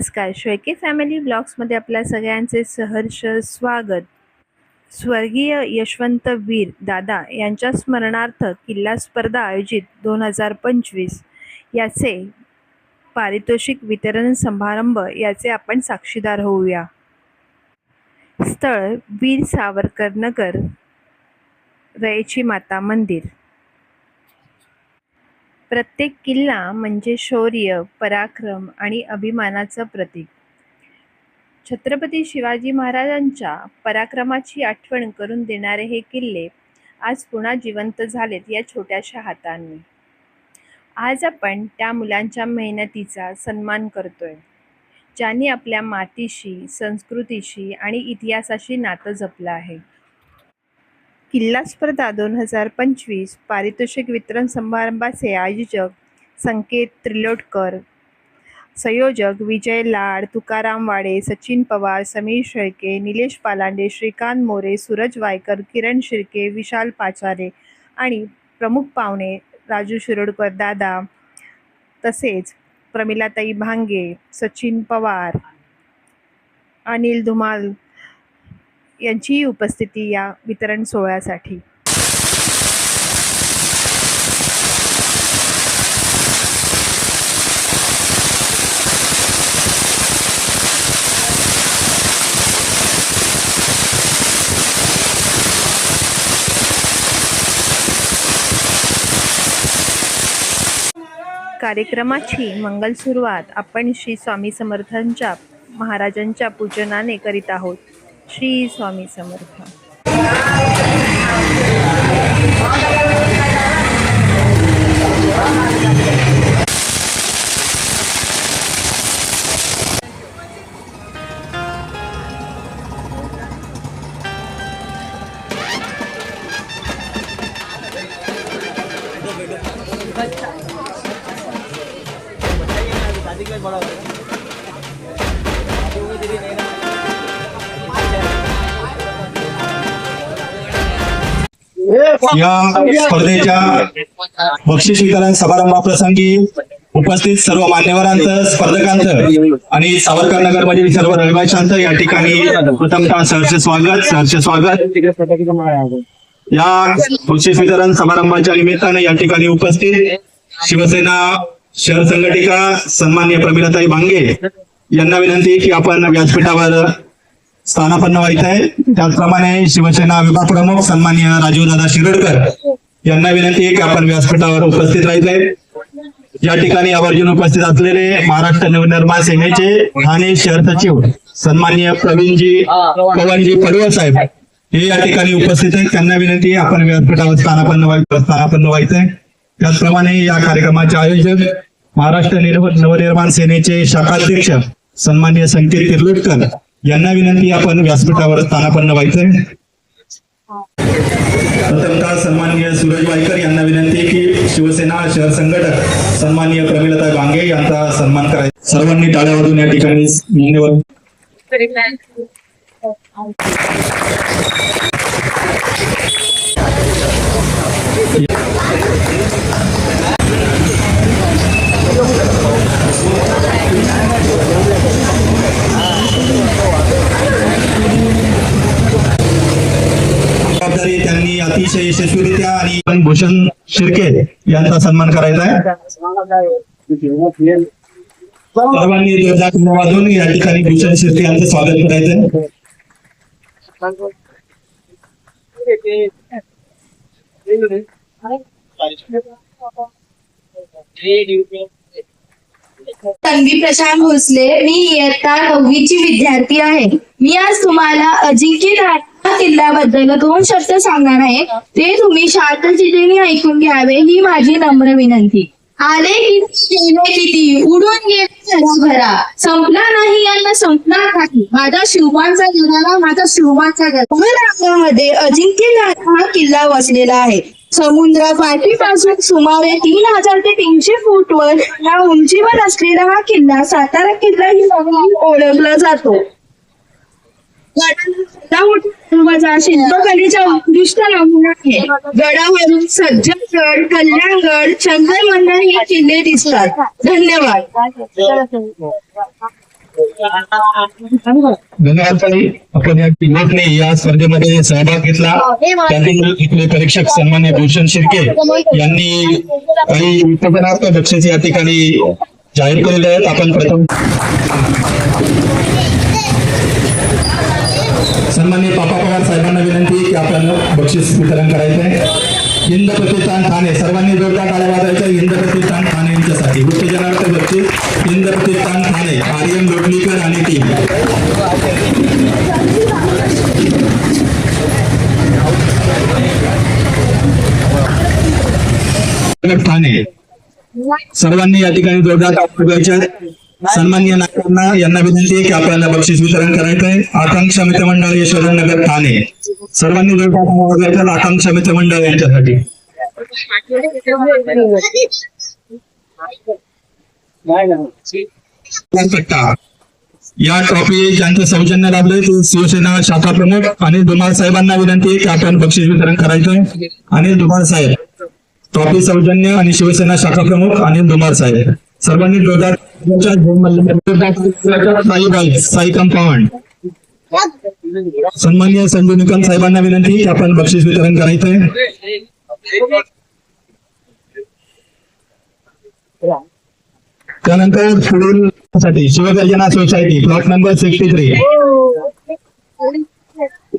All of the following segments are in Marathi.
नमस्कार. शेळके फॅमिली ब्लॉग्समध्ये आपल्या सगळ्यांचे सहर्ष स्वागत. स्वर्गीय यशवंत वीर दादा यांच्या स्मरणार्थ किल्ला स्पर्धा आयोजित दोन हजार पंचवीस याचे पारितोषिक वितरण समारंभ याचे आपण साक्षीदार होऊया. स्थळ वीर सावरकर नगर रयची माता मंदिर. प्रत्येक किल्ला म्हणजे शौर्य पराक्रम आणि अभिमानाचं प्रतीक. छत्रपती शिवाजी महाराजांच्या पराक्रमाची आठवण करून देणारे हे किल्ले आज पुन्हा जिवंत झालेत या छोट्याशा हातांनी. आज आपण त्या मुलांच्या मेहनतीचा सन्मान करतोय ज्यांनी आपल्या मातीशी संस्कृतीशी आणि इतिहासाशी नातं जपलं आहे. किल्ला स्पर्धा दोन हजार पंचवीस पारितोषिक वितरण समारंभाचे आयोजक संकेत त्रिलोटकर संयोजक विजय लाड तुकाराम वाडे सचिन पवार समीर शेळके निलेश पालांडे श्रीकांत मोरे सूरज वायकर किरण शिर्के विशाल पाचारे आणि प्रमुख पाहुणे राजू शिरोडकर दादा तसेच प्रमिलाताई भांगे सचिन पवार अनिल धुमाल यांचीही उपस्थिती या वितरण सोहळ्यासाठी. कार्यक्रमाची मंगल सुरुवात आपण श्री स्वामी समर्थांच्या महाराजांच्या पूजनाने करीत आहोत. श्री स्वामी समर्थ. बड़ा या स्पर्धेच्या बक्षीस वितरण समारंभाप्रसंगी उपस्थित सर्व मान्यवरांचं स्पर्धकांचं आणि सावरकर नगर मधील सर्व रहिवाशांचं या ठिकाणी प्रथमतः सहर्ष स्वागत सहर्ष स्वागत. या बक्षीस वितरण समारंभाच्या निमित्ताने या ठिकाणी उपस्थित शिवसेना शहर संघटिका सन्मान्य प्रमिलाताई भांगे यांना विनंती की आपण व्यासपीठावर स्थानापन्न व्हायचं आहे. त्याचप्रमाणे शिवसेना विभाग प्रमुख सन्मान्य राजीवदादा शिरडकर यांना विनंती आहे की आपण व्यासपीठावर उपस्थित राहायचंय. या ठिकाणी आवर्जून उपस्थित असलेले महाराष्ट्र नवनिर्माण सेनेचे ठाणे शहर सचिव सन्मान्य प्रवीणजी पवनजी पडवळ साहेब हे या ठिकाणी उपस्थित आहेत. त्यांना विनंती आहे आपण व्यासपीठावर स्थानापन्न व्हायचं स्थानापन्न व्हायचंय. त्याचप्रमाणे या कार्यक्रमाचे आयोजक महाराष्ट्र नवनिर्माण सेनेचे शाखाध्यक्ष सन्मान्य संकेत तिर्लुटकर यांना विनंती आपण व्यासपीठावर स्थानापन्न व्हायचंय. प्रथमतः सन्माननीय सूरज वायकर यांना विनंती की शिवसेना शहर संघटक सन्माननीय प्रमिलता गांगे यांचा सन्मान करायचा. सर्वांनी टाळ्या वाजून या ठिकाणी मान्यवर जबाबदारी त्यांनी अतिशय यशस्वीरित्या आणि भूषण शिर्के यांचा सन्मान करायचा आहे. सर्वांनी जोरदार वाजवून या ठिकाणी भूषण शिर्के यांचं स्वागत करायचं तन्वी प्रशांत भोसले मी इयत्ता नववीची विद्यार्थी आहे. मी आज तुम्हाला अजिंक्य राणा किल्ल्याबद्दल दोन शब्द सांगणार आहे. ते तुम्ही शांतचितेने ऐकून घ्यावे ही माझी नम्र विनंती. आले किती? उडून गेले घरा. संपला नाही यांना संपणार नाही. माझा शिवबांचा जगाला माझा शिवबांचा जगामध्ये अजिंक्य हा किल्ला वसलेला आहे. समुद्र पाठीपासून सुमारे तीन हजार ते तीनशे फूट वर या उंचीवर असलेला हा किल्ला सातारा किल्ला ही ओळखला जातो. गडाला मोठा उत्कृष्ट नमुना आहे. गडावरून सज्जनगड कल्याणगड शंकर मंदिर हे किल्ले दिसतात. धन्यवाद. धन्यवाद ताई. आपण या टीमने या स्पर्धेमध्ये सहभाग घेतला. त्यातील इथले परीक्षक सन्मान्य भूषण शिर्के यांनी काही उत्पादनात्मक बक्षीस या ठिकाणी जाहीर केलेले आहेत. आपण प्रथम सन्मान्य पापा पवार साहेबांना विनंती आहे की आपल्याला बक्षीस वितरण करायचं आहे हिंद प्रतिष्ठान ठाणे सर्वांनी जोरदार टाळ्या वाजायच्या हिंद प्रतिष्ठान ठाणे यांच्यासाठी. उत्तेजनार्थ बक्षीस हिंद प्रतिष्ठान ठाणे आर्यन लोटलीकर आणि टीम ठाणे सर्वांनी या ठिकाणी जोरदार टाळ्या वाजवायच्या. सन्माननीय नागरिकांना यांना विनंती आहे की आपल्याला बक्षीस वितरण करायचं आहे. आकांक्षा मित्रमंडळ यशोधन नगर ठाणे. सर्वांनी जोरदार आकांक्षा मित्रमंडळ यांच्यासाठी. या ट्रॉफी ज्यांचं सौजन्य लाभलंय ते शिवसेना शाखा प्रमुख अनिल धुमाळ साहेबांना विनंती आहे की आपण बक्षीस वितरण करायचंय. अनिल धुमाळ साहेब ट्रॉफी सौजन्य आणि शिवसेना शाखा प्रमुख अनिल धुमाळ साहेब. सर्वांनी जोरदार साई कंपाऊंड सन्मान्य संजू निकम साहेबांना विनंती आपण बक्षीस वितरण करायचंय. त्यानंतर पुढील साठी Shivgarjana society plot number sixty three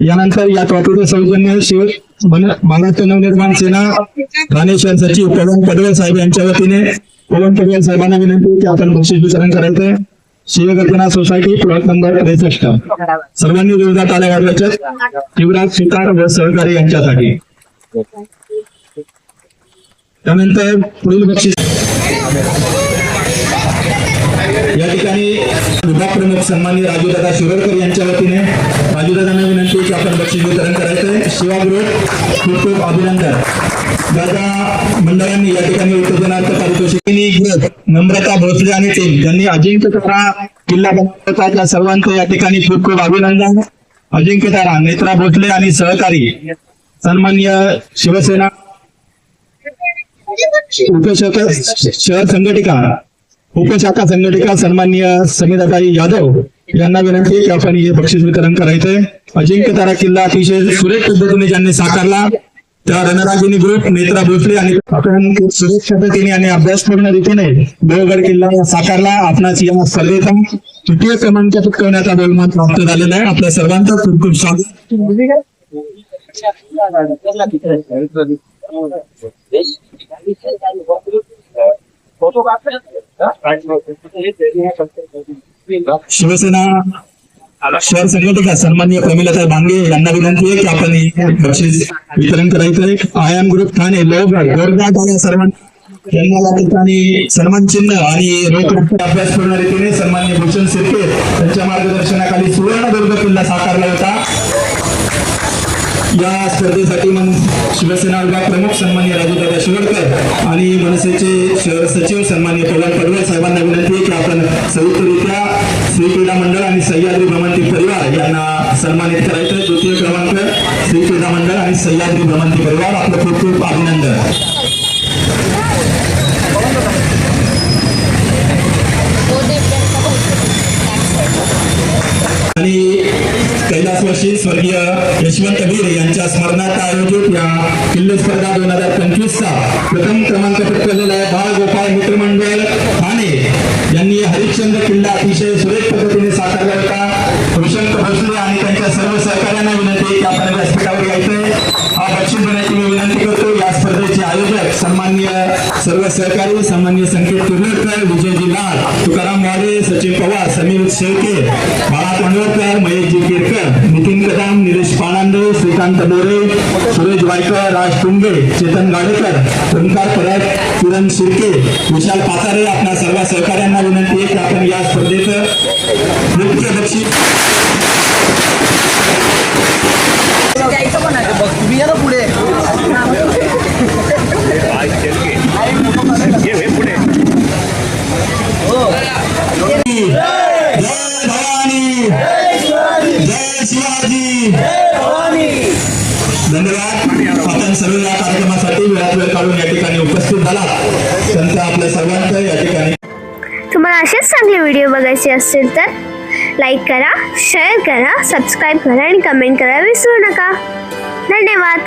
यानंतर या ट्रॉफीचं सौजन्य शिव महाराष्ट्र नवनिर्माण सेना ठाणे शहर सचिव पवन पडवे साहेब यांच्या वतीने पवन साहेबांना विनंती की आपण बक्षीस वितरण करायचंय शिवगर्जना सोसायटी प्लॉट नंबर त्रेसष्ट सर्वांनी विरोधात आल्या वाजवायच्या युवराज सुतार व सहकारी यांच्यासाठी त्यानंतर पुढील बक्षीस या ठिकाणी विभाग प्रमुख सन्मान्य राजूदादा शिरोडकर यांच्या वतीने राजूदादांना विनंती की आपण बक्षीस वितरण करायचंय शिवागृह खूप खूप अभिनंदन दादा मंडळांनी या ठिकाणी उत्तेजनार्थ पारितोषिक नम्रता भोसले आणि टीम यांनी अजिंक्य तारा किल्ला बनवण्याचा सर्वांचं या ठिकाणी खूप खूप अभिनंदन. अजिंक्य तारा नेत्रा भोसले आणि सहकारी सन्मान्य शिवसेना उपशाखा शहर संघटिका उपशाखा संघटिका सन्मान्य समिताताई यादव यांना विनंती की आपण हे बक्षीस वितरण करायचंय. अजिंक्य तारा किल्ला अतिशय सुरेख पद्धतीने ज्यांनी साकारला त्या रणरागिनी ग्रुप नेत्रा भोसले आणि आपण खूप आणि अभ्यासपूर्ण रीतीने देवगड किल्ला साकारला. आपणास या स्पर्धेचा तृतीय क्रमांक पटकवण्याचा बहुमान प्राप्त झालेला आहे. आपल्या सर्वांचा खूप खूप स्वागत. शिवसेना शहर संघटका सन्मान्य प्रमिलाताई भांगे यांना विनंती आहे की आपण बक्षीस वितरण करायचं आहे. I M group Thane Lohagad Gorghat आणि सर्वांना यांना या ठिकाणी सन्मान चिन्ह आणि रोख अभ्यास पूर्ण रीतीने सन्मान्य भूषण सिरके यांच्या मार्गदर्शनाखाली सुवर्णदुर्ग किल्ला साकारला होता. या स्पर्धेसाठी मग शिवसेना विभाग प्रमुख सन्मान्य राजूदादा शिवडकर आणि मनसेचे शहर सचिव सन्मान्य पवन पडवळ साहेबांना विनंती आहे की आपण संयुक्तरित्या श्री क्रीडा मंडळ आणि सह्याद्री भ्रमंती परिवार यांना सन्मानित करायचं आहे. द्वितीय क्रमांक श्री क्रीडा मंडळ आणि सह्याद्री भ्रमंती परिवार आपलं खूप खूप अभिनंदन आणि कैलासवासी स्वर्गीय यशवंत वीर यांच्या स्मरणार्थ आयोजित या किल्ले स्पर्धा दोन हजार पंचवीसचा प्रथम क्रमांक पटकवलेला आहे. बाळ गोपाळ मित्रमंडळ ठाणे. यांनी हरिश्चंद्र किल्ला अतिशय सुरेख पद्धतीने साकारला होता. भूषण भोसले आणि त्यांच्या सर्व सहकार्यांना विनंती आहे की आपण सर्व सहकारी सामान्य संकेत तुर्नेकर विजयजी लाल तुकाराम वाडे सचिन पवार समीर शेळके बाळा तोंडवरकर महेशजी केरकर नितीन कदम निलेश पाणांदे श्रीकांत बोरे सुरेश वायकर राज तुंगे चेतन गाडेकर ओंकार परब किरण शिर्के विशाल पाचारे आपल्या सर्व सहकार्यांना विनंती आहे की आपण या स्पर्धेचं मुख्य बक्षीस शिवाजी धन्यवाद. आपण सर्व या कार्यक्रमासाठी वेळात वेळ काढून या ठिकाणी उपस्थित झाला. त्यांचं आपल्या सर्वांचं या ठिकाणी. तुम्हाला असेच चांगले व्हिडिओ बघायचे असतील तर लाईक करा शेअर करा सबस्क्राईब करा आणि कमेंट करायला विसरू नका. धन्यवाद.